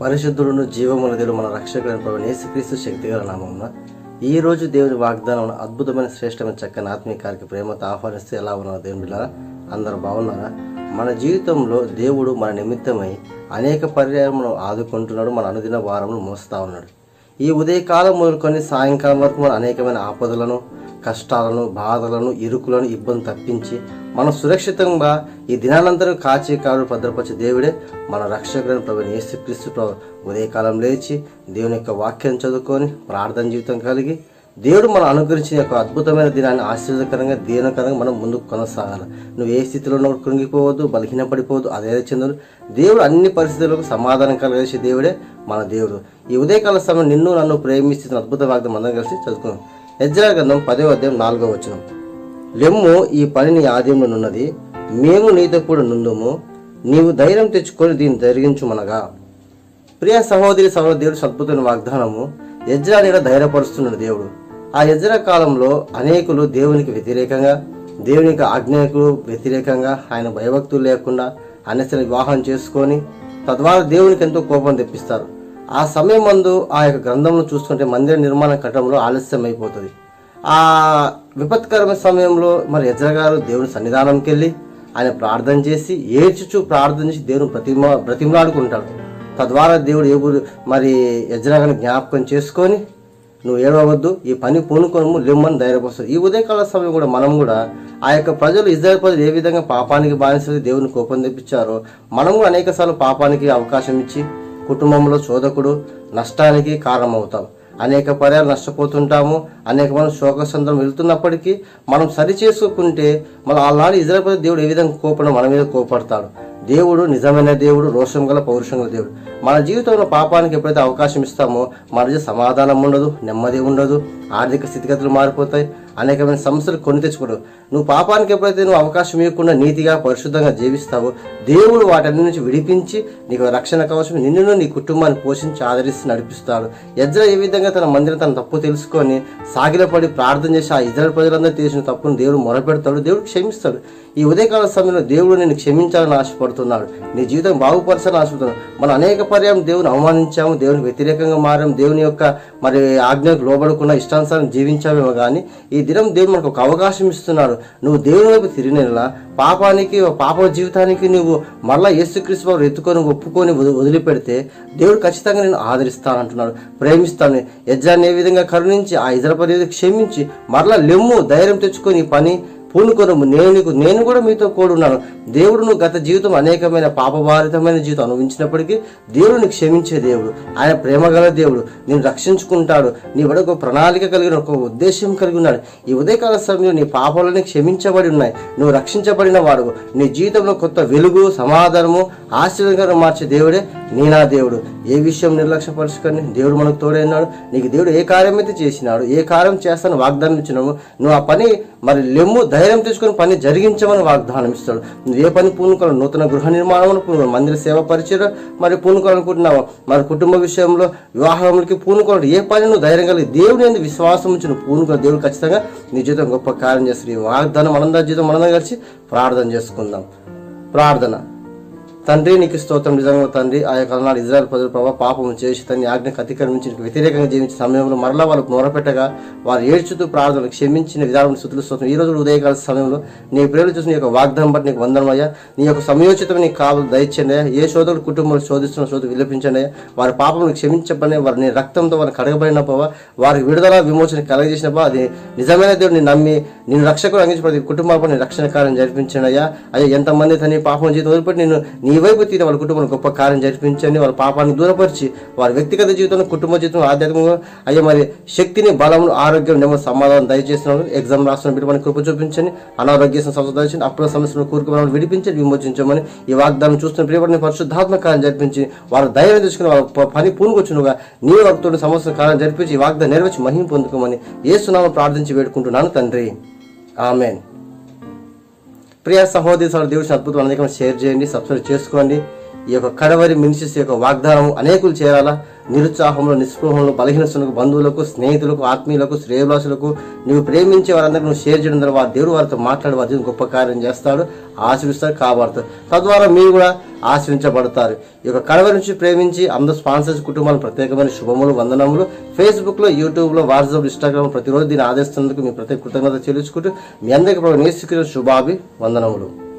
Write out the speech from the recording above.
పరిశుద్ధుడును జీవముల దేవుడు మన రక్షకులైన ప్రభు యేసుక్రీస్తు శక్తిగల నామమున ఈ రోజు దేవుని వాగ్దానం అద్భుతమైన శ్రేష్టమైన చక్కని ఆత్మీకారికి ప్రేమతో ఆహ్వానిస్తే ఎలా ఉన్నారు దేవుని బిడ్డలారా అందరూ బాగున్నారా? మన జీవితంలో దేవుడు మన నిమిత్తమై అనేక పర్యాయములను ఆదుకుంటున్నాడు మన అనుదిన వారమును మోస్తా ఉన్నాడు. ఈ ఉదయకాలం మొదలుకొని సాయంకాలం వరకు మన అనేకమైన ఆపదలను కష్టాలను బాధలను ఇరుకులను ఇబ్బంది తప్పించి మనం సురక్షితంగా ఈ దినానంతరం కాచి కాడు భద్రపరిచే దేవుడే మన రక్షకుడైన ప్రభు యేసుక్రీస్తు ప్రభు. ఉదయకాలం లేచి దేవుని యొక్క వాక్యం చదువుకొని ప్రార్థన జీవితం కలిగి దేవుడు మనం అనుగ్రహించిన యొక్క అద్భుతమైన దినాన్ని ఆశ్చర్యకరంగా దీనకరంగా మనం ముందుకు కొనసాగాలి. నువ్వు ఏ స్థితిలో ఉన్నప్పుడు కృంగిపోవద్దు బలహీనపడిపోవద్దు అదే చెందరు దేవుడు అన్ని పరిస్థితులకు సమాధానం కలిగేసే దేవుడే మన దేవుడు. ఈ ఉదయకాల సమయం నిన్ను నన్ను ప్రేమిస్తున్న అద్భుత వాగ్దం అందరం కలిసి చదువుకున్నాం ఎజ్రా గ్రంథం పదే అధ్యాయం నాలుగో వచనం. లెమ్ము ఈ పని నీ ఆద్యంలోనున్నది మేము నీతో కూడా నుందుము. నీవు ధైర్యం తెచ్చుకొని దీన్ని జరిగించుమనగా. ప్రియ సహోదరి సహోదరుడు అద్భుతమైన వాగ్దానము యజ్రా నీడ ధైర్యపరుస్తున్నాడు దేవుడు. ఆ యజ్రా కాలంలో అనేకులు దేవునికి వ్యతిరేకంగా దేవుని యొక్క ఆజ్ఞకు వ్యతిరేకంగా ఆయన భయభక్తులు లేకుండా అనేసరి వివాహం చేసుకొని తద్వారా దేవునికి ఎంతో కోపం తెప్పిస్తారు. ఆ సమయం మందు ఆ యొక్క గ్రంథంలో చూసుకుంటే మందిర నిర్మాణ కట్టడంలో ఆలస్యం అయిపోతుంది ఆ విపత్కరమైన సమయంలో మరి యజ్ర గారు దేవుని సన్నిధానంకి వెళ్ళి ఆయన ప్రార్థన చేసి ఏడ్చుచు ప్రార్థన చేసి దేవుని ప్రతిమ బ్రతిమలాడుకుంటాడు. తద్వారా దేవుడు ఏబు మరి యజ్రాగాన్ని జ్ఞాపకం చేసుకొని నువ్వు ఏడవద్దు ఈ పని పూనుకొనము లిమ్మని ధైర్యపరుస్తుంది ఈ ఉదయకాల సమయం కూడా మనం కూడా ఆ యొక్క ప్రజలు ఇజ్రాయల్ ప్రజలు ఏ విధంగా పాపానికి బానిసలు దేవుని కోపం తెప్పించారో మనం కూడా అనేక సార్లు పాపానికి అవకాశం ఇచ్చి కుటుంబంలో చోదకుడు నష్టానికి కారణమవుతాం. అనేక పర్యాలు నష్టపోతుంటాము. అనేక మనం శోకసందరం వెళ్తున్నప్పటికీ మనం సరి చేసుకుంటే మన ఆనాడు ఇజ్రాయల్ దేవుడు ఏ విధంగా కోపడం మన మీద కోపడతాడు. దేవుడు నిజమైన దేవుడు రోషం గల పౌరుషం గల దేవుడు. మన జీవితంలో పాపానికి ఎప్పుడైతే అవకాశం ఇస్తామో మన సమాధానం ఉండదు నెమ్మది ఉండదు ఆర్థిక స్థితిగతులు మారిపోతాయి అనేకమైన సమస్యలు కొని తెచ్చుకోడు నువ్వు పాపానికి ఎప్పుడైతే నువ్వు అవకాశం ఇవ్వకుండా నీతిగా పరిశుద్ధంగా జీవిస్తావో దేవుడు వాటన్ని నుంచి విడిపించి నీకు రక్షణ కవచం నిన్ను నీ కుటుంబాన్ని పోషించి ఆదరిస్తూ నడిపిస్తాడు. ఎజ్ర ఏ విధంగా తన మందిరం తన తప్పు తెలుసుకొని సాగిలపడి ప్రార్థన చేసి ఆ ఇద్దరు ప్రజలందరూ చేసిన తప్పును దేవుడు మొరపెడతాడు దేవుడు క్షమిస్తాడు. ఈ ఉదయకాల సమయంలో దేవుడు నేను క్షమించాలని ఆశపడుతున్నాడు. నీ జీవితం బాగుపరచాలని ఆశపడుతున్నాడు. మనం అనేక పర్యాయం దేవుని అవమానించాము దేవుని వ్యతిరేకంగా మారాము దేవుని యొక్క మరి ఆజ్ఞకు లోబడకుండా ఇష్టానుసారం జీవించామేమో కానీ ఈ ఈ దినం దేవుడు మనకు ఒక అవకాశం ఇస్తున్నాడు. నువ్వు దేవుని వైపు తిరిగినలా పాపానికి పాప జీవితానికి నువ్వు మళ్ళా యేసుక్రీస్తు వారు ఎత్తుకొని ఒప్పుకొని వదిలిపెడితే దేవుడు ఖచ్చితంగా నేను ఆదరిస్తానంటున్నాడు. ప్రేమిస్తాను. యజ్ఞాన్ని ఏ విధంగా కరుణించి ఆ ఇతర పని క్షమించి మరలా లెమ్ము ధైర్యం తెచ్చుకొని పని పూనుకొనము. నేను నీకు నేను కూడా మీతో కూడున్నాను దేవుడు నువ్వు గత జీవితం అనేకమైన పాపభారితమైన జీవితం అనుభవించినప్పటికీ దేవుడు నీకు క్షమించే దేవుడు ఆయన ప్రేమగల దేవుడు నేను రక్షించుకుంటాడు. నీ ఒక ప్రణాళిక కలిగిన ఒక ఉద్దేశం కలిగి ఉన్నాడు. ఈ ఉదయకాల సమయంలో నీ పాపాలని క్షమించబడి ఉన్నాయి. నువ్వు రక్షించబడిన వాడు నీ జీవితంలో కొత్త వెలుగు సమాధానము ఆశ్చర్యంగా మార్చే దేవుడే నేనా దేవుడు. ఏ విషయం నిర్లక్ష్యపరుచుకొని దేవుడు మనకు తోడైనాడు నీకు దేవుడు ఏ కార్యం అయితే చేసినాడు ఏ కార్యం చేస్తాను వాగ్దానం ఇచ్చినాము నువ్వు ఆ పని మరి లెమ్ము ధైర్యం తీసుకుని పని జరిగించమని వాగ్దానం ఇస్తాడు. ఏ పని పూనుకోవాలి నూతన గృహ నిర్మాణం పూనుకోవాలి. మందిర సేవ పరిచయం మరి పూనుకోవాలనుకుంటున్నావు? మరి కుటుంబ విషయంలో వివాహములకి పూనుకోవాలి ఏ పని నువ్వు ధైర్యం కలిగి దేవుని ఎందుకు విశ్వాసం ఉంచి నువ్వు దేవుడు ఖచ్చితంగా నీ జీవితం గొప్ప కార్యం చేస్తుంది ఈ వాగ్దానం మనందరి జీవితం మనందరం కలిసి ప్రార్థన చేసుకుందాం. ప్రార్థన. తండ్రి నీకు స్తోత్రం. నిజంగా తండ్రి ఆ యొక్క నాడు ఇజ్రాయల్ ప్రజలు ప్రభావ పాపం చేసి తన ఆజ్ఞకు అతిక్రమించి వ్యతిరేకంగా జీవించిన సమయంలో మరలా వాళ్ళకు మొరపెట్టగా వారు ఏడ్చుతూ ప్రార్థన క్షమించిన విధానం స్థుతులు స్తోత్రం. ఈ రోజు ఉదయకాల సమయంలో నీ ప్రేరు చూసిన యొక్క వాగ్దానం బట్టి నీకు వందనమయ్యా నీ యొక్క సమయోచితం నీకు కావాలి దయచండి ఏ శోధకుడు కుటుంబంలో శోధిస్తున్న శోధ విలపించండి వారి పాపం క్షమించబడి వారిని రక్తంతో వారిని కడగబడిన పోవా వారికి విడుదల విమోచన కలగజేసిన అది నిజమైన దేవుడిని నమ్మి నేను రక్షకుడు అందించి ప్రతి కుటుంబాలపై రక్షణ కార్యం జరిపించండి అయ్యా. అయ్యా ఎంతమంది తన పాపం జీవితం వదిలిపెట్టి నేను నీ వైపు తీరి వాళ్ళ కుటుంబంలో గొప్ప కార్యం జరిపించండి వాళ్ళ పాపాన్ని దూరపరిచి వారి వ్యక్తిగత జీవితంలో కుటుంబ జీవితంలో ఆధ్యాత్మికంగా అయ్యే మరి శక్తిని బలమును ఆరోగ్యం నెమ్మది సమాధానం దయచేసిన ఎగ్జామ్ రాస్తున్న బిడ్డ మనకి కృప చూపించండి. అనారోగ్య సమస్య దయచండి అప్పుల సమస్యలను కూరుకు విడిపించండి విడిపించి విమోచించమని ఈ వాగ్దానం చూస్తున్న ప్రియపడిన పరిశుద్ధాత్మ కార్యం జరిపించి వారు ధైర్యం తీసుకుని వాళ్ళ ప- పని పూనుకొచ్చునుగా నీ వక్తుడు సమస్య కార్యం జరిపించి ఈ వాగ్దానం నెరవేర్చి మహిమ పొందుకోమని ఏసునామం ప్రార్థించి వేడుకుంటున్నాను తండ్రి. ఆమెన్. ప్రియ సహోదరి సహోదరు దేవుడి అద్భుతం అనేకం షేర్ చేయండి సబ్స్క్రైబ్ చేసుకోండి. ఈ యొక్క కడవరి మినిస్ట్రీస్ యొక్క వాగ్దానం అనేకులు చేరాలా? నిరుత్సాహంలో నిస్పృహంలో బలహీనస్తులకు బంధువులకు స్నేహితులకు ఆత్మీయులకు శ్రేయభిలాషులకు నువ్వు ప్రేమించే వారందరికీ నువ్వు షేర్ చేయడం ద్వారా వారి దేవుడు వారితో మాట్లాడి వారి గొప్ప కార్యం చేస్తాడు ఆశీర్విస్తాడు కాబడతారు తద్వారా మీరు కూడా ఆశ్రయించబడతారు ఈ యొక్క కడవ నుంచి ప్రేమించి అందరు స్పాన్సర్స్ కుటుంబాలు ప్రత్యేకమైన శుభములు వందనములు. ఫేస్బుక్లో యూట్యూబ్లో వాట్సాప్ ఇన్స్టాగ్రామ్ ప్రతిరోజు దీన్ని ఆదేశిస్తున్నందుకు మీ ప్రత్యేక కృతజ్ఞత చెల్లించుకుంటూ మీ అందరికీ ప్రభు శుభాభి వందనములు